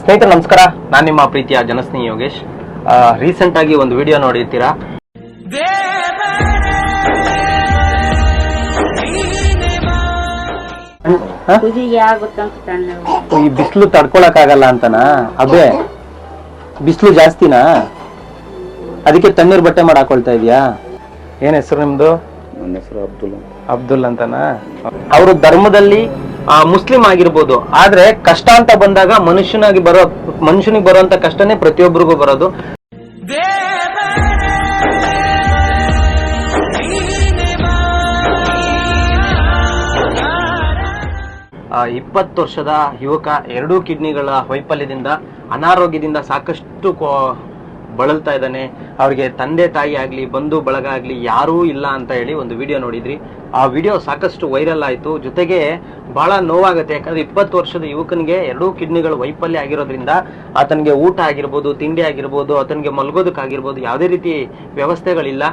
ಸ್ನೇಹಿತರೆ ನಮಸ್ಕಾರ. ನಾನು ನಿಮ್ಮ ಪ್ರೀತಿಯ ಜನಸ್ನೇಹಿ ಯೋಗೇಶ್. ರೀಸೆಂಟ್ ಆಗಿ ಒಂದು ವಿಡಿಯೋ ನೋಡಿರ್ತೀರಾ? ಈ ಬಿಸಿಲು ತಡ್ಕೊಳಕ್ಕಾಗಲ್ಲ ಅಂತನಾ? ಅದೇ ಬಿಸಿಲು ಜಾಸ್ತಿನಾ? ಅದಕ್ಕೆ ತಣ್ಣೀರ್ ಬಟ್ಟೆ ಮಾಡಿ ಹಾಕೊಳ್ತಾ ಇದೀಯಾ? ಏನ್ ಹೆಸರು ನಿಮ್ದು? ನನ್ನ ಹೆಸರು ಅಬ್ದುಲ್ ಅಬ್ದುಲ್ ಅಂತನಾ? ಅವರು ಧರ್ಮದಲ್ಲಿ ಮುಸ್ಲಿಂ ಆಗಿರ್ಬೋದು. ಆದ್ರೆ ಕಷ್ಟ ಅಂತ ಬಂದಾಗ ಮನುಷ್ಯನಾಗಿ ಬರೋ, ಮನುಷ್ಯನಿಗೆ ಬರುವಂತ ಕಷ್ಟನೇ ಪ್ರತಿಯೊಬ್ಬರಿಗೂ ಬರೋದು. ಇಪ್ಪತ್ತು ವರ್ಷದ ಯುವಕ, ಎರಡೂ ಕಿಡ್ನಿಗಳ ವೈಫಲ್ಯದಿಂದ, ಅನಾರೋಗ್ಯದಿಂದ ಸಾಕಷ್ಟು ಬಳಲ್ತಾ ಇದ್ದಾನೆ, ಅವ್ರಿಗೆ ತಂದೆ ತಾಯಿ ಆಗಲಿ, ಬಂಧು ಬಳಗ ಆಗಲಿ ಯಾರೂ ಇಲ್ಲ ಅಂತ ಹೇಳಿ ಒಂದು ವಿಡಿಯೋ ನೋಡಿದ್ರಿ. ಆ ವಿಡಿಯೋ ಸಾಕಷ್ಟು ವೈರಲ್ ಆಯ್ತು. ಜೊತೆಗೆ ಬಹಳ ನೋವಾಗುತ್ತೆ. ಯಾಕಂದ್ರೆ ಇಪ್ಪತ್ತು ವರ್ಷದ ಯುವಕನಿಗೆ ಎರಡೂ ಕಿಡ್ನಿಗಳು ವೈಫಲ್ಯ ಆಗಿರೋದ್ರಿಂದ ಆತನಿಗೆ ಊಟ ಆಗಿರ್ಬೋದು, ತಿಂಡಿ ಆಗಿರ್ಬೋದು, ಆತನಿಗೆ ಮಲ್ಗೋದಕ್ಕಾಗಿರ್ಬೋದು ಯಾವುದೇ ರೀತಿ ವ್ಯವಸ್ಥೆಗಳಿಲ್ಲ.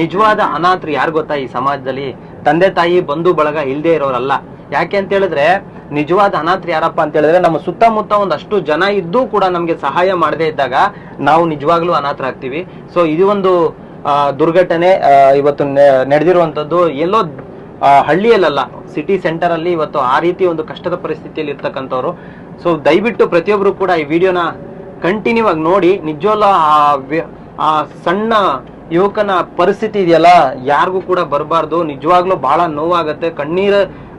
ನಿಜವಾದ ಅನಾಥರು ಯಾರು ಗೊತ್ತಾ ಈ ಸಮಾಜದಲ್ಲಿ? ತಂದೆ ತಾಯಿ, ಬಂಧು ಬಳಗ ಇಲ್ಲದೆ ಇರೋರಲ್ಲ. ಯಾಕೆ ಅಂತ ಹೇಳಿದ್ರೆ, ನಿಜವಾದ ಅನಾಥರು ಯಾರಪ್ಪ ಅಂತ ಹೇಳಿದ್ರೆ, ನಮ್ಮ ಸುತ್ತಮುತ್ತ ಒಂದಷ್ಟು ಜನ ಇದ್ದು ಕೂಡ ನಮ್ಗೆ ಸಹಾಯ ಮಾಡದೇ ಇದ್ದಾಗ ನಾವು ನಿಜವಾಗ್ಲೂ ಅನಾಥರಾಗ್ತೀವಿ. ಸೊ ಇದು ಒಂದು ದುರ್ಘಟನೆ ಇವತ್ತು ನಡೆದಿರುವಂತದ್ದು ಎಲ್ಲೋ ಹಳ್ಳಿಯಲ್ಲ ಸಿಟಿ ಸೆಂಟರ್ ಅಲ್ಲಿ ಇವತ್ತು ಆ ರೀತಿ ಒಂದು ಕಷ್ಟದ ಪರಿಸ್ಥಿತಿಯಲ್ಲಿ ಇರ್ತಕ್ಕಂಥವ್ರು. ಸೊ ದಯವಿಟ್ಟು ಪ್ರತಿಯೊಬ್ರು ಕೂಡ ಈ ವಿಡಿಯೋನ ಕಂಟಿನ್ಯೂ ಆಗಿ ನೋಡಿ. ನಿಜವಲ್ಲ ಆ ಸಣ್ಣ ಯುವಕನ ಪರಿಸ್ಥಿತಿ ಇದೆಯಲ್ಲ, ಯಾರಿಗೂ ಕೂಡ ಬರಬಾರ್ದು. ನಿಜವಾಗ್ಲೂ ಬಹಳ ನೋವಾಗತ್ತೆ. ಕಣ್ಣೀರ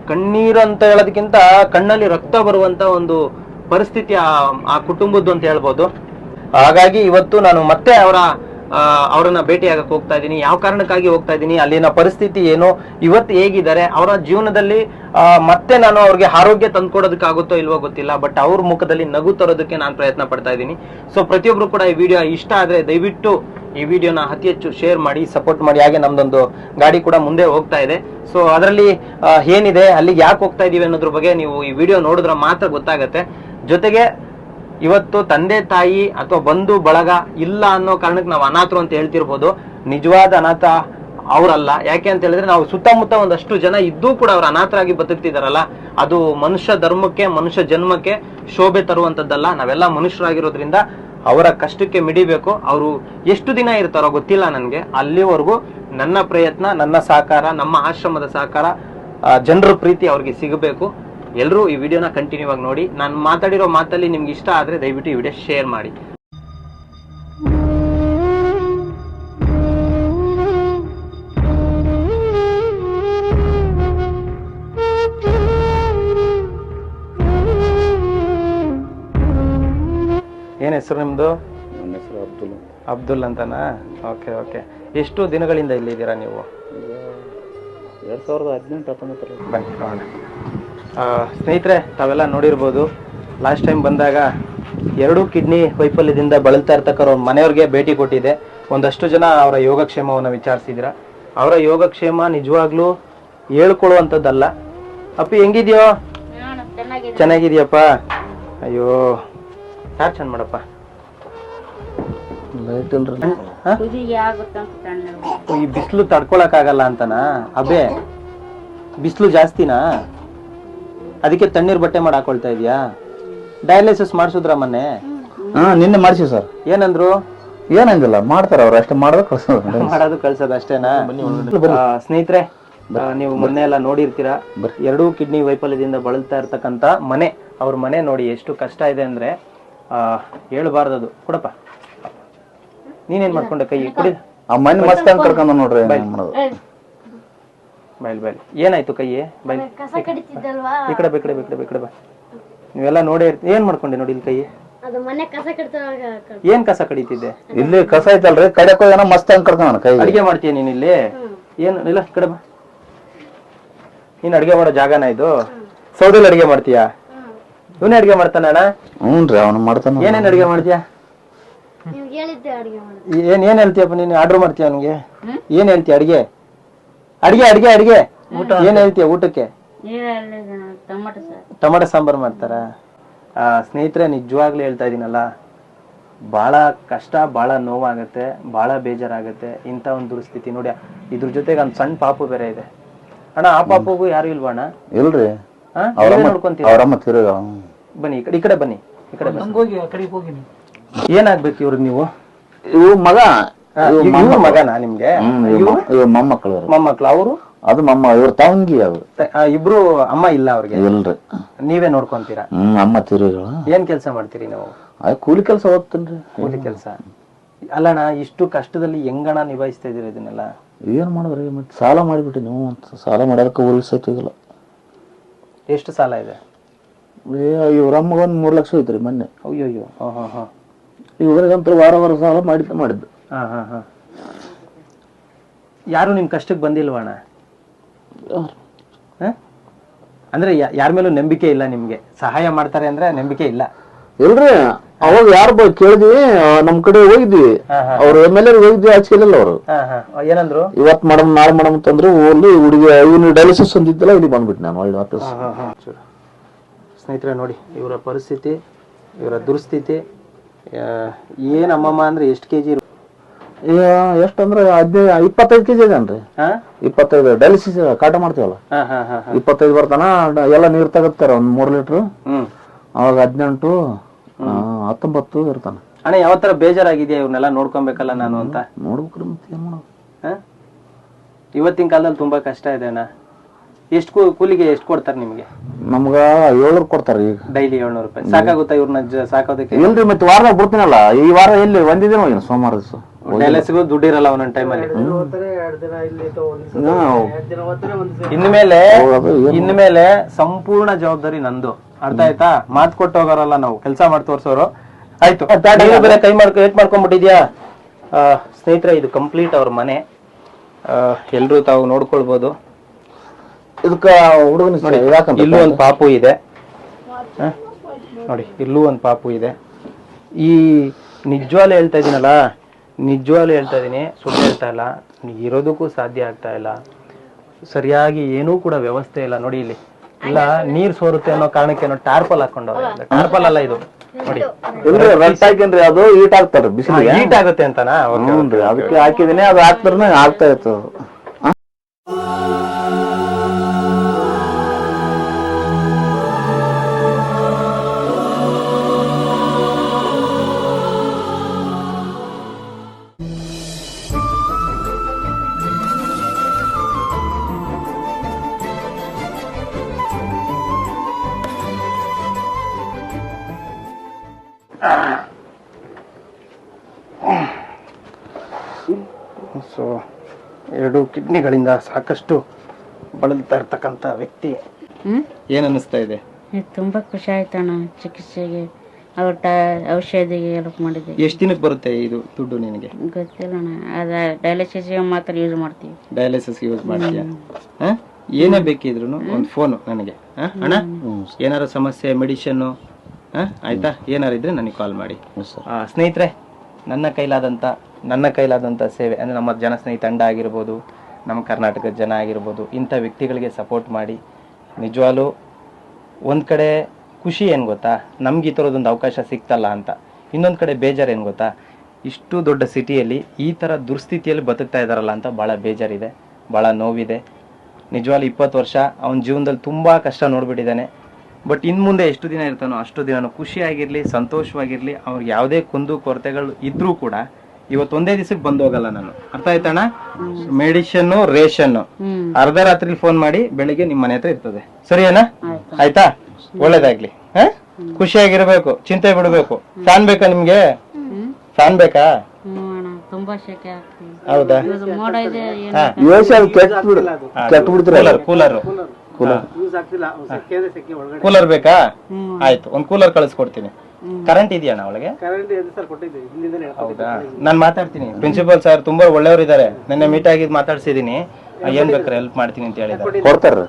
ಕಣ್ಣೀರು ಅಂತ ಹೇಳೋದಕ್ಕಿಂತ ಕಣ್ಣಲ್ಲಿ ರಕ್ತ ಬರುವಂತ ಒಂದು ಪರಿಸ್ಥಿತಿ ಆ ಕುಟುಂಬದ್ದು ಅಂತ ಹೇಳ್ಬೋದು. ಹಾಗಾಗಿ ಇವತ್ತು ನಾನು ಮತ್ತೆ ಅವರ ಅವರನ್ನ ಭೇಟಿಯಾಗಕ್ಕೆ ಹೋಗ್ತಾ ಇದ್ದೀನಿ ಯಾವ ಕಾರಣಕ್ಕಾಗಿ ಹೋಗ್ತಾ ಇದ್ದೀನಿ ಅಲ್ಲಿನ ಪರಿಸ್ಥಿತಿ ಏನು? ಇವತ್ತು ಹೇಗಿದ್ದಾರೆ? ಅವರ ಜೀವನದಲ್ಲಿ ಮತ್ತೆ ನಾನು ಅವ್ರಿಗೆ ಆರೋಗ್ಯ ತಂದ್ಕೊಡೋದಕ್ಕಾಗುತ್ತೋ ಇಲ್ವೋ ಗೊತ್ತಿಲ್ಲ, ಬಟ್ ಅವ್ರ ಮುಖದಲ್ಲಿ ನಗು ತರೋದಕ್ಕೆ ನಾನು ಪ್ರಯತ್ನ ಪಡ್ತಾ ಇದ್ದೀನಿ ಸೊ ಪ್ರತಿಯೊಬ್ರು ಕೂಡ ಈ ವಿಡಿಯೋ ಇಷ್ಟ ಆದ್ರೆ ದಯವಿಟ್ಟು ಈ ವಿಡಿಯೋನ ಅತಿ ಹೆಚ್ಚು ಶೇರ್ ಮಾಡಿ ಸಪೋರ್ಟ್ ಮಾಡಿ. ಹಾಗೆ ನಮ್ದೊಂದು ಗಾಡಿ ಕೂಡ ಮುಂದೆ ಹೋಗ್ತಾ ಇದೆ. ಸೊ ಅದರಲ್ಲಿ ಏನಿದೆ? ಅಲ್ಲಿಗೆ ಯಾಕೆ ಹೋಗ್ತಾ ಇದೀವಿ ಅನ್ನೋದ್ರ ಬಗ್ಗೆ ನೀವು ಈ ವಿಡಿಯೋ ನೋಡಿದ್ರೆ ಮಾತ್ರ ಗೊತ್ತಾಗತ್ತೆ. ಜೊತೆಗೆ ಇವತ್ತು ತಂದೆ ತಾಯಿ ಅಥವಾ ಬಂಧು ಬಳಗ ಇಲ್ಲ ಅನ್ನೋ ಕಾರಣಕ್ಕೆ ನಾವು ಅನಾಥರು ಅಂತ ಹೇಳ್ತಿರ್ಬೋದು. ನಿಜವಾದ ಅನಾಥ ಅವರಲ್ಲ. ಯಾಕೆ ಅಂತ ಹೇಳಿದ್ರೆ ನಾವು ಸುತ್ತಮುತ್ತ ಒಂದಷ್ಟು ಜನ ಇದ್ದೂ ಕೂಡ ಅವ್ರು ಅನಾಥರಾಗಿ ಬದುಕ್ತಿದಾರಲ್ಲ. ಅದು ಮನುಷ್ಯ ಧರ್ಮಕ್ಕೆ, ಮನುಷ್ಯ ಜನ್ಮಕ್ಕೆ ಶೋಭೆ ತರುವಂತದ್ದಲ್ಲ ನಾವೆಲ್ಲ ಮನುಷ್ಯರಾಗಿರೋದ್ರಿಂದ ಅವರ ಕಷ್ಟಕ್ಕೆ ಮಿಡಿಬೇಕು. ಅವರು ಎಷ್ಟು ದಿನ ಇರ್ತಾರೋ ಗೊತ್ತಿಲ್ಲ ನನಗೆ. ಅಲ್ಲಿವರೆಗೂ ನನ್ನ ಪ್ರಯತ್ನ, ನನ್ನ ಸಹಕಾರ, ನಮ್ಮ ಆಶ್ರಮದ ಸಹಕಾರ ಜನರ ಪ್ರೀತಿ ಅವ್ರಿಗೆ ಸಿಗಬೇಕು. ಎಲ್ಲರೂ ಈ ವಿಡಿಯೋನ ಕಂಟಿನ್ಯೂ ಆಗಿ ನೋಡಿ. ನಾನು ಮಾತಾಡಿರೋ ಮಾತಲ್ಲಿ ನಿಮ್ಗೆ ಇಷ್ಟ ಆದರೆ ದಯವಿಟ್ಟು ಈ ವಿಡಿಯೋ ಶೇರ್ ಮಾಡಿ. ಏನು ಹೆಸರು ನಿಮ್ಮದು ನನ್ನ ಹೆಸರು ಅಬ್ದುಲ್. ಅಂತ ಅಬ್ದುಲ್ ಅಂತನಾ? ಓಕೆ ಓಕೆ ಎಷ್ಟು ದಿನಗಳಿಂದ ಇಲ್ಲಿದ್ದೀರಾ ನೀವು? ಈಗ ಎರಡು ಸಾವಿರದ ಹದಿನೆಂಟು ಹತ್ತೊಂಬತ್ತರಲ್ಲಿ. ಬನ್ನಿ ನೋಡೋಣ ಸ್ನೇಹಿತರೆ ತಾವೆಲ್ಲ ನೋಡಿರ್ಬೋದು ಲಾಸ್ಟ್ ಟೈಮ್ ಬಂದಾಗ ಎರಡೂ ಕಿಡ್ನಿ ವೈಫಲ್ಯದಿಂದ ಬಳಲ್ತಾ ಇರ್ತಕ್ಕವ್ರ ಮನೆಯವ್ರಿಗೆ ಭೇಟಿ ಕೊಟ್ಟಿದೆ ಒಂದಷ್ಟು ಜನ ಅವರ ಯೋಗಕ್ಷೇಮವನ್ನು ವಿಚಾರಿಸಿದ್ರ. ಅವರ ಯೋಗಕ್ಷೇಮ ನಿಜವಾಗ್ಲೂ ಹೇಳ್ಕೊಳ್ಳುವಂಥದ್ದಲ್ಲ. ಅಪ್ಪಿ ಹೆಂಗಿದ್ಯೋ? ಚೆನ್ನಾಗಿದ್ಯಪ್ಪ? ಅಯ್ಯೋ ಯಾರು ಚಂದ ಮಾಡಪ್ಪ? ಈ ಬಿಸಿಲು ತಡ್ಕೊಳಕ್ಕಾಗಲ್ಲ ಅಂತನಾ? ಅಬೇ ಬಿಸಿಲು ಜಾಸ್ತಿನಾ? ಅದಕ್ಕೆ ತಣ್ಣೀರ್ ಬಟ್ಟೆ ಮಾಡಿ ಹಾಕೊಳ್ತಾ ಇದೀಯಾ? ಡಯಾಲಿಸಿಸ್ ಮಾಡಿಸಿದ್ರ ಮೊನ್ನೆ? ಹಾ ನಿನ್ನೆ ಮಾಡಿಸಿ ಸರ್. ಏನಂದ್ರು? ಏನಂಗಿಲ್ಲ ಮಾಡ್ತಾರ ಅವ್ರು ಅಷ್ಟೇ ಮಾಡೋದು ಕಳ್ಸೋದು ಮಾಡೋದು ಕಳ್ಸೋದು ಅಷ್ಟೇನಾ? ಆ, ಸ್ನೇಹಿತರೆ ಆ, ನೀವು ಮೊನ್ನೆ ಎಲ್ಲ ನೋಡಿರ್ತೀರಾ? ಎರಡೂ ಕಿಡ್ನಿ ವೈಫಲ್ಯದಿಂದ ಬಳಲ್ತಾ ಇರ್ತಕ್ಕಂತ ಮನೆ ಅವ್ರ ಮನೆ ನೋಡಿ ಎಷ್ಟು ಕಷ್ಟ ಇದೆ ಅಂದ್ರೆ ಆ ಹೇಳ್ಬಾರ್ದದು. ಕೊಡಪ್ಪ. ನೀನೇನ್ ಮಾಡ್ಕೊಂಡೆ ಕೈ? ಕುಡಿ. ಆ ಮನೆ ಮಸ್ತ್ ಅಂತ ಕರ್ಕೊಂಡ ನೋಡ್ರಿ ಏನ್ ಮಾಡೋದು. ಬೈಲ್ ಬೈಲ್. ಏನಾಯ್ತು ಕೈಯೇ ಬೈಲ್. ಕಸ ಕಡಿತಿದ್ದಲ್ವಾ? ಈ ಕಡೆ ಬಾ, ಬೇಕಡೆ ಕಡೆ ಬಾ, ಈ ಕಡೆ ಬಾ, ಈ ಕಡೆ ಬಾ. ನೀವೆಲ್ಲ ನೋಡೇ ಇರ್ತೀವಿ ಏನ್ ಮಾಡ್ಕೊಂಡೆ ನೋಡಿ ಇಲ್ಲಿ ಕೈ? ಅದು ಮನೆ ಕಸ ಕಡಿತವಾಗ ಏನ್ ಕಸ ಕಡಿತಿದ್ದೆ? ಇಲ್ಲಿ ಕಸ ಐತಲ್ರಿ ಕಡೆಕೋ ಏನೋ ಮಸ್ತ್ ಕರ್ಕೊಂಡ ಕೈ ಅಡಿಗೆ ಮಾಡ್ತೀಯ ನೀನ್ ಇಲ್ಲಿ? ಏನು ಇಲ್ಲ ಈ ಕಡೆ ಬಾ. ನೀನ್ ಅಡಿಗೆ ಮಾಡೋ ಜಾಗನ ಇದು? ಸೌದೆಲ್ ಅಡಿಗೆ ಮಾಡ್ತೀಯಾ? ಇವನೇ ಅಡಿಗೆ ಮಾಡ್ತಾನ ಅಣ್ಣ? ಹ್ಞೂನ್ರಿ ಅವನು ಮಾಡ್ತಾನ. ಏನೇನ್ ಅಡಿಗೆ ಮಾಡ್ತೀಯಾ? ಹೇಳಿದ್ದೆ ಅಡಿಗೆ ಮಾಡೋದು ಏನ್ ಏನ್ ಹೇಳ್ತೀಯಪ್ಪ ನೀನು? ಆರ್ಡರ್ ಮಾಡ್ತೀಯ ಅವನಿಗೆ? ಏನ್ ಹೇಳ್ತೀಯ ಅಡಿಗೆ? ಅಡಿಗೆ ಅಡಿಗೆ ಅಡಿಗೆ. ಏನ್ ಹೇಳ್ತೀಯ ಊಟಕ್ಕೆ? Tomato sir. ಟೊಮೆಟೊ ಸಾಂಬಾರ್ ಮಾಡ್ತಾರ? ಆ, ಸ್ನೇಹಿತರೆ ನಿಜವಾಗ್ಲೂ ಹೇಳ್ತಾ ಇದೀನಲ್ಲ ಬಹಳ ಕಷ್ಟ ಬಹಳ ನೋವಾಗತ್ತೆ ಬಹಳ ಬೇಜಾರಾಗತ್ತೆ ಇಂಥ ಒಂದು ದುರ್ಸ್ಥಿತಿ. ನೋಡಿ ಇದ್ರ ಜೊತೆಗೆ ಒಂದು ಸಣ್ಣ ಪಾಪು ಬೇರೆ ಇದೆ. ಅಣ್ಣ ಆ ಪಾಪುಗೂ ಯಾರು ಇಲ್ವಾ ಅಣ್ಣ? ಇಲ್ರಿ. ನೋಡ್ಕೊಂತೀವಿ ಅವ್ರಮ್ಮ ನೀವೇ ತಿರುಗ ಬನ್ನಿ ಈ ಕಡೆ ಈ ಕಡೆ ಬನ್ನಿ ಈ ಕಡೆ ಏನಾಗ್ಬೇಕು ಇವ್ರಿಗೆ ನೀವು? ಇವ್ ಮಗ ಮಗನಾ ನಿಮ್ಗೆ? ಮೊಮ್ಮಕ್ಕಳು ಮೊಮ್ಮಕ್ಕಳು ಅವರು? ಅದು ಮೊಮ್ಮ ಇವ್ರ ತಂಗಿ ಅವ್ರು. ಇಬ್ರು ಅಮ್ಮ ಇಲ್ಲ ಅವ್ರಿಗೆ? ಇಲ್ರಿ. ನೀವೇ ನೋಡ್ಕೊಂತೀರಾ? ಹ್ಮ್ ಅಮ್ಮ ತಿರುಗಳು ಏನ್ ಕೆಲಸ ಮಾಡ್ತೀರಿ ನೀವು? ಆ ಕೂಲಿ ಕೆಲಸ ಓದ್ತೇನ್ರಿ. ಕೂಲಿ ಕೆಲಸ. ಅಲ್ಲಣ್ಣ ಇಷ್ಟು ಕಷ್ಟದಲ್ಲಿ ಹೆಂಗಣ ನಿಭಾಯಿಸ್ತಾ ಇದೀರ ಇದನ್ನೆಲ್ಲ? ಏನ್ ಮಾಡಿದ್ರಿ? ಮತ್ತೆ ಸಾಲ ಮಾಡಿಬಿಟ್ಟು ನೀವು. ಅಂತ ಸಾಲ ಮಾಡೋದಕ್ಕೆ ಊರಿಗೆ ಸೈತಿಗಲ್ಲ ಎಷ್ಟು ಸಾಲ ಇದೆ? ಇವ್ರ ಅಮ್ಮಗೊಂದು ಒಂದ್ ಮೂರ್ ಲಕ್ಷ ಐತ್ರಿ ಮೊನ್ನೆ. ಅಯ್ಯೋ ಅಯ್ಯೋ ಹಾ ಹಾ. ಹಾ ಇವ್ರಿಗಂತ ವಾರ ವಾರ ಸಾಲ ಮಾಡಿದ್ದೆ ಮಾಡಿದ್ದು. ಯಾರು ನಿಮ್ ಕಷ್ಟಕ್ಕೆ ಬಂದಿಲ್ವಾ ಅಣ್ಣ? ಅಂದ್ರೆ ಯಾರ ಮೇಲೂ ನಂಬಿಕೆ ಇಲ್ಲ ನಿಮ್ಗೆ? ಸಹಾಯ ಮಾಡ್ತಾರೆ ಅಂದ್ರೆ ನಂಬಿಕೆ ಇಲ್ಲ. ಇಲ್ರಿ ಅವಾಗ ಯಾರ ಕೇಳಿದ್ವಿ ನಮ್ ಕಡೆ ಹೋಗಿದ್ವಿ. ಅವ್ರ ಎಂ ಎಲ್ ಎ ಹೋಗಿದ್ವಿ ಆಚೆಲಿಲ್ಲ ಅವರು. ಏನಂದ್ರು? ಇವತ್ ಮಾಡಮ್ ನಾಳೆ ಮಾಡಮ್ ಅಂತಂದ್ರು ಓನ್ಲಿ ಹುಡುಗಿ ಇವನು ಡಯಾಲಿಸಿಸ್ ಹೊಂದಿದ್ದಲ್ಲ ಇಲ್ಲಿ ಬಂದ್ಬಿಟ್ಟು ನಾನು ಒಳ್ಳೆ ವಾಪಸ್. ಸ್ನೇಹಿತರೆ ನೋಡಿ ಇವರ ಪರಿಸ್ಥಿತಿ ಇವರ ದುರ್ಸ್ಥಿತಿ ಏನಮ್ಮಮ್ಮ ಏನ್ ಅಮ್ಮಮ್ಮ ಅಂದ್ರೆ ಎಷ್ಟು ಕೆಜಿ ಎಷ್ಟಂದ್ರೆ ಹದಿನೈದು ಇಪ್ಪತ್ತೈದು ಕೆಜಿ ಇದೆ ಹಾ? ಇಪ್ಪತ್ತೈದು. ಡಯಾಲಿಸಿಸ್ ಕಾಟ ಮಾಡ್ತೀವಲ್ಲ? ಹಾ ಹಾ ಹಾ ಹಾ. ಇಪ್ಪತ್ತೈದು ಬರ್ತಾನ ಎಲ್ಲ ನೀರ್ ತಗತ್ತಾರ ಒಂದ್ ಮೂರ್ ಲೀಟ್ರ್. ಅವಾಗ ಹದಿನೆಂಟು ಹತ್ತೊಂಬತ್ತು ಇರ್ತಾನ. ಅಣ್ಣ ಯಾವ ತರ ಬೇಜಾರಾಗಿದೆಯಾ ಇವ್ನೆಲ್ಲ ನೋಡ್ಕೊಬೇಕಲ್ಲ ನಾನು ಅಂತ? ನೋಡ್ಬೇಕ್ರಿ ಮತ್ತೆ ಏನ್ ಮಾಡೋದು? ಇವತ್ತಿನ ಕಾಲದಲ್ಲಿ ತುಂಬಾ ಕಷ್ಟ ಇದೆ ಅಣ್ಣ. ಎಷ್ಟು ಕೂಲಿಗೆ ಎಷ್ಟು ಕೊಡ್ತಾರೆ ನಿಮಗೆ? ನಮ್ಗ ಏಳ್ನೂರು ಕೊಡ್ತಾರೆ ಈಗ. ಡೈಲಿ ಏಳ್ನೂರು ರೂಪಾಯಿ. ಸಾಕಾಗುತ್ತಾ ಇವ್ರನ್ನ ಸಾಕೋದಕ್ಕೆ? ಇಲ್ರಿ ಮತ್ತೆ ವಾರ ಬಿಡ್ತೀನಲ್ಲ. ಈ ವಾರ ಎಲ್ಲಿ ಒಂದಿನ ಹೋಗಿನ ಸೋಮವಾರ ದಿವಸ? ದುಡ್ಡಿರಲ್ಲ ಒಂದೊಂದು ಟೈಮಲ್ಲಿ ಇನ್ಮೇಲೆ? ಇನ್ಮೇಲೆ ಸಂಪೂರ್ಣ ಜವಾಬ್ದಾರಿ ನಂದು. ಅರ್ಥ ಆಯ್ತಾ? ಮಾತ್ ಕೊಟ್ಟು ಹೋಗೋರಲ್ಲ ನಾವು. ಕೆಲಸ ಮಾಡಿ ತೋರ್ಸೋರು ಆಯ್ತು. ಬೇರೆ ಕೈ ಮಾಡ್ಕೊ ಏಟ್ ಮಾಡ್ಕೊಂಡ್ಬಿಟ್ಟಿದ್ಯಾ? ಆ, ಸ್ನೇಹಿತರೆ ಇದು ಕಂಪ್ಲೀಟ್ ಅವ್ರ ಮನೆ. ಎಲ್ರು ತಾವು ನೋಡ್ಕೊಳ್ಬೋದು. ಇದಕ್ಕ ಹುಡುಗನ ಇಲ್ಲೂ ಒಂದು ಪಾಪು ಇದೆ. ಹ? ನೋಡಿ ಇಲ್ಲೂ ಒಂದು ಪಾಪು ಇದೆ. ಈ ನಿಜವಾಗ್ಲೂ ಹೇಳ್ತಾ ಇದೀನಲ್ಲ? ನಿಜವಾಗ್ಲೂ ಹೇಳ್ತಾ ಇದೀನಿ ಸುಳ್ಳು ಹೇಳ್ತಾ ಇಲ್ಲ. ಇರೋದಕ್ಕೂ ಸಾಧ್ಯ ಆಗ್ತಾ ಇಲ್ಲ. ಸರಿಯಾಗಿ ಏನೂ ಕೂಡ ವ್ಯವಸ್ಥೆ ಇಲ್ಲ ನೋಡಿ ಇಲ್ಲಿ. ಇಲ್ಲ ನೀರ್ ಸೋರುತ್ತೆ ಅನ್ನೋ ಕಾರಣಕ್ಕೆ ಏನೋ ಟಾರ್ಪಲ್ ಹಾಕೊಂಡವ್ರೆ. ಟಾರ್ಪಲ್ ಅಲ್ಲ ಇದು. ನೋಡಿ. ಇಲ್ರಿ ರಟ್ ಹಾಕಿನ್ರಿ ಅದು ಈಟ್ ಆಗ್ತಾರ ಬಿಸಿಲಿಗೆ? ಹೀಟ್ ಆಗುತ್ತೆ ಅಂತನಾ? ಓಕೆ ಹ್ಞೂನ್ರಿ ಅದಕ್ಕೆ ಹಾಕಿದೀನಿ ಅದು ಹಾಕ್ತಾರನ ಆಗ್ತಾ ಇತ್ತು ಸೊ ಎರಡು ಕಿಡ್ನಿಗಳಿಂದ ಸಾಕಷ್ಟು ಬಳಲ್ತಾ ಇರ್ತಕ್ಕಂಥ ವ್ಯಕ್ತಿ. ಏನು ಅನ್ನಿಸ್ತಾ ಇದೆ? ಇದು ತುಂಬಾ ಖುಷಿ ಆಯ್ತಣ್ಣ ಚಿಕಿತ್ಸೆಗೆ. ಅವ್ರ ಔಷಧಿಗೆ ಹೆಲ್ಪ್ ಮಾಡಿದೆ ಎಷ್ಟು ದಿನಕ್ಕೆ ಬರುತ್ತೆ ಇದು ದುಡ್ಡು ನಿನಗೆ? ಗೊತ್ತಿಲ್ಲಣ್ಣ ಅದ ಡಯಾಲಿಸಿಸ್ ಮಾತ್ರ ಯೂಸ್ ಮಾಡ್ತೀವಿ. ಡಯಾಲಿಸಿಸ್ ಯೂಸ್ ಮಾಡ್ತೀಯ? ಹ? ಏನೇ ಬೇಕಿದ್ರು ಒಂದು ಫೋನು ನನಗೆ. ಅಣ್ಣ? ಏನಾರ ಸಮಸ್ಯೆ ಮೆಡಿಷನ್ನು ಆಯ್ತಾ? ಏನಾರು ಇದ್ರೆ ನನಗೆ ಕಾಲ್ ಮಾಡಿ. ಸ್ನೇಹಿತರೆ ನನ್ನ ಕೈಲಾದಂಥ ನನ್ನ ಕೈಲಾದಂಥ ಸೇವೆ ಅಂದರೆ ನಮ್ಮ ಜನ ಸ್ನೇಹಿ ತಂಡ ಆಗಿರ್ಬೋದು ನಮ್ಮ ಕರ್ನಾಟಕದ ಜನ ಆಗಿರ್ಬೋದು ಇಂಥ ವ್ಯಕ್ತಿಗಳಿಗೆ ಸಪೋರ್ಟ್ ಮಾಡಿ ನಿಜವಾಗ್ಲೂ ಒಂದು ಕಡೆ ಖುಷಿ ಏನು ಗೊತ್ತಾ? ನಮ್ಗೆ ಈ ಥರದೊಂದು ಅವಕಾಶ ಸಿಕ್ತಲ್ಲ ಅಂತ. ಇನ್ನೊಂದು ಕಡೆ ಬೇಜಾರು ಏನು ಗೊತ್ತಾ? ಇಷ್ಟು ದೊಡ್ಡ ಸಿಟಿಯಲ್ಲಿ ಈ ಥರ ದುರ್ಸ್ಥಿತಿಯಲ್ಲಿ ಬದುಕ್ತಾ ಇದ್ದಾರಲ್ಲ ಅಂತ ಭಾಳ ಬೇಜಾರಿದೆ ಭಾಳ ನೋವಿದೆ. ನಿಜವಾಗ್ಲೂ ಇಪ್ಪತ್ತು ವರ್ಷ ಅವನ ಜೀವನದಲ್ಲಿ ತುಂಬ ಕಷ್ಟ ನೋಡ್ಬಿಟ್ಟಿದ್ದಾನೆ. ಬಟ್ ಇನ್ ಮುಂದೆ ಎಷ್ಟು ದಿನ ಇರ್ತಾನೋ ಅಷ್ಟು ದಿನ ಖುಷಿಯಾಗಿರಲಿ ಸಂತೋಷವಾಗಿರಲಿ ಅವ್ರಿಗೆ ಯಾವುದೇ ಕುಂದು ಕೊರತೆಗಳು ಇದ್ರೂ ಕೂಡ ಇವತ್ತೊಂದೇ ದಿವಸಕ್ಕೆ ಬಂದ್ ಹೋಗಲ್ಲ ನಾನು. ಅರ್ಥ ಆಯ್ತಣ್ಣ? ಮೆಡಿಷನ್ನು ರೇಷನ್ನು ಹ್ಮ್. ಅರ್ಧ ರಾತ್ರಿ ಫೋನ್ ಮಾಡಿ ಬೆಳಿಗ್ಗೆ ನಿಮ್ಮ ಮನೆ ಹತ್ರ ಇರ್ತದೆ. ಸರಿ ಅಣ್ಣ ಆಯ್ತಾ? ಒಳ್ಳೇದಾಗ್ಲಿ. ಹ? ಖುಷಿಯಾಗಿರ್ಬೇಕು ಚಿಂತೆ ಬಿಡ್ಬೇಕು. ಫ್ಯಾನ್ ಬೇಕಾ ನಿಮ್ಗೆ? ಫ್ಯಾನ್ ಬೇಕಾ? ಅಣ್ಣ ತುಂಬಾ ಶೆಕೆ ಆಗ್ತದೆ. ಹೌದಾ? ಕೂಲರ್ ಕೂಲರ್ ಕೂಲರ್ ಬೇಕಾ? ಆಯ್ತು ಒಂದ್ ಕೂಲರ್ ಕಳಿಸ್ಕೊಡ್ತೀನಿ. ಕರೆಂಟ್ ಇದೆಯಾ ಒಳಗೆ? ನಾನು ಮಾತಾಡ್ತೀನಿ. ಪ್ರಿನ್ಸಿಪಲ್ ಸರ್ ತುಂಬಾ ಒಳ್ಳೆಯವರು ನಿನ್ನೆ ಮೀಟ್ ಆಗಿದ್ ಮಾತಾಡ್ಸಿದೀನಿ. ಏನ್ ಬೇಕಾರೆ ಹೆಲ್ಪ್ ಮಾಡ್ತೀನಿ ಅಂತ ಹೇಳಿದ್ದಾರೆ. ಕೊಡ್ತಾರ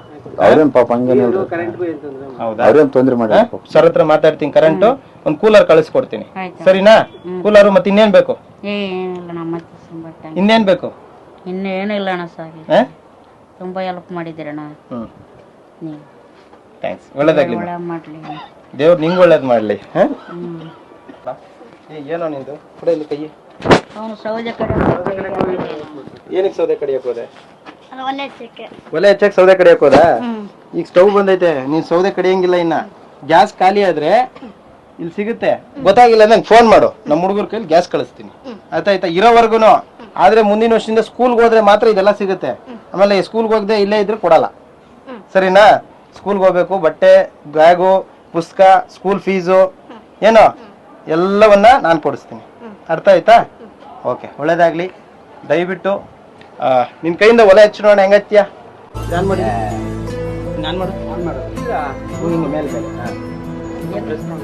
ಅವ್ರೇನ್ ಪಾಪ ಹಂಗೇನಿಲ್ರಿ ಹೌದಾ? ಅವ್ರೇನ್ ತೊಂದ್ರೆ ಮಾಡಿ ಸರ್ ಹತ್ರ ಮಾತಾಡ್ತೀನಿ ಕರೆಂಟ್ ಒಂದ್ ಕೂಲರ್ ಕಳಿಸ್ಕೊಡ್ತೀನಿ. ಸರಿನಾ? ಕೂಲರ್ ಮತ್ತೆ ಇನ್ನೇನ್ ಬೇಕು? ಏ ಏನಿಲ್ಲ ಅಣ್ಣ ಮತ್ತೆ ತುಂಬಾ ಥ್ಯಾಂಕ್ಸ್ ಇನ್ನೇನ್ ಬೇಕು? ಇನ್ನೇನಿಲ್ಲ ಅಣ್ಣ ಸರ್ ತುಂಬಾ ಹೆಲ್ಪ್ ಮಾಡಿದಿರಣ್ಣ ಥ್ಯಾಂಕ್ಸ್ ಒಳ್ಳೇದಾಗ್ಲಿ. ಒಳ್ಳೆ ಮಾಡ್ಲಿ. ದೇವ್ರು ನಿಂಗ್ ಒಳ್ಳೇದ್ ಮಾಡ್ಲಿ. ಹಾ? ಏ, ಏನೋ ನಿಂದು? ಕೂಡ ಇಲ್ಲಿ ಕೈ ಅವನು ಸೌದೆ ಏನಕ್ಕೆ ಸೌದೆ ಕಡಿಯಕ್ ಹೋದೆ? ಒಳ್ಳೆ ಚೆಕ್ಕೆ ಒಲೆ ಹೆಚ್ಚಕ್ ಸೌದೆ ಕಡಿಯಕ್ ಹೋದ? ಈಗ ಸ್ಟವ್ ಬಂದೈತೆ. ನೀನ್ ಸೌದೆ ಕಡಿಯಂಗಿಲ್ಲ ಇನ್ನ. ಗ್ಯಾಸ್ ಖಾಲಿ ಆದ್ರೆ ಇಲ್ಲಿ ಸಿಗುತ್ತೆ. ಗೊತ್ತಾಗಿಲ್ಲ ನಂಗೆ ಫೋನ್ ಮಾಡು. ನಮ್ಮ ಹುಡುಗರ ಕೈಲಿ ಗ್ಯಾಸ್ ಕಳಿಸ್ತೀನಿ. ಆಯ್ತಾಯ್ತಾ? ಇರೋವರೆಗೂ ಆದ್ರೆ ಮುಂದಿನ ವರ್ಷದಿಂದ ಸ್ಕೂಲ್ಗೆ ಹೋದ್ರೆ ಮಾತ್ರ ಇದೆಲ್ಲ ಸಿಗುತ್ತೆ. ಆಮೇಲೆ ಸ್ಕೂಲ್ಗೆ ಹೋಗದೆ ಇಲ್ಲೇ ಇದ್ರೆ ಕೊಡಲ್ಲ. ಸರಿನಾ ಸ್ಕೂಲ್ಗೆ ಹೋಗ್ಬೇಕು ಬಟ್ಟೆ ಬ್ಯಾಗು ಪುಸ್ತಕ ಸ್ಕೂಲ್ ಫೀಸು ಏನೋ ಎಲ್ಲವನ್ನ ನಾನು ಕೊಡಿಸ್ತೀನಿ. ಅರ್ಥ ಆಯ್ತಾ? ಓಕೆ ಒಳ್ಳೇದಾಗ್ಲಿ. ದಯವಿಟ್ಟು ನಿನ್ನ ನಿನ್ ಕೈಯಿಂದ ಒಲೆ ಹಚ್ಚಿ ನೋಡೋಣ ಹೆಂಗತ್ಯ ಜಾನ್ ಮಾಡಿ. ನಾನು ಮಾಡು. ಹ್ಞೂ, ಹಿಂಗೆ ಮೇಲೆ ಮೇಲೆ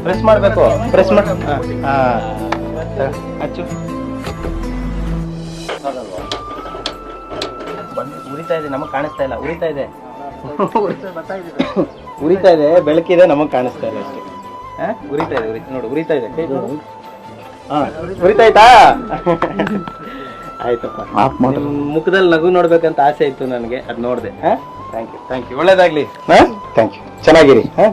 ಪ್ರೆಸ್ ಮಾಡಬೇಕು? ಪ್ರೆಸ್ ಮಾಡಿ ಹಚ್ಚು. ಉರಿತಾ ಇದೆ ನಮಗೆ ಕಾಣಿಸ್ತಾ ಇಲ್ಲ. ಉರಿತಾ ಇದೆ. ಉರಿತಾ ಇದೆ ಬೆಳಕಿದೆ ನಮಗೆ ಕಾಣಿಸ್ತಾ ಇಲ್ಲ ಅಷ್ಟೇ? ಉರಿತಾ ಇದೆ ಉರಿತಾ ನೋಡು ಉರಿತಾ ಇದೆ. ಉರಿತಾಯ್ತಾ ಆಯ್ತಪ್ಪ. ಮುಖದಲ್ಲಿ ನಗು ನೋಡ್ಬೇಕಂತ ಆಸೆ ಇತ್ತು ನನಗೆ ಅದ್ ನೋಡ್ದೆ. ಥ್ಯಾಂಕ್ ಯು ಥ್ಯಾಂಕ್ ಯು ಒಳ್ಳೇದಾಗ್ಲಿ. ಹಾ? ಥ್ಯಾಂಕ್ ಯು ಚೆನ್ನಾಗಿರಿ. ಹಾ?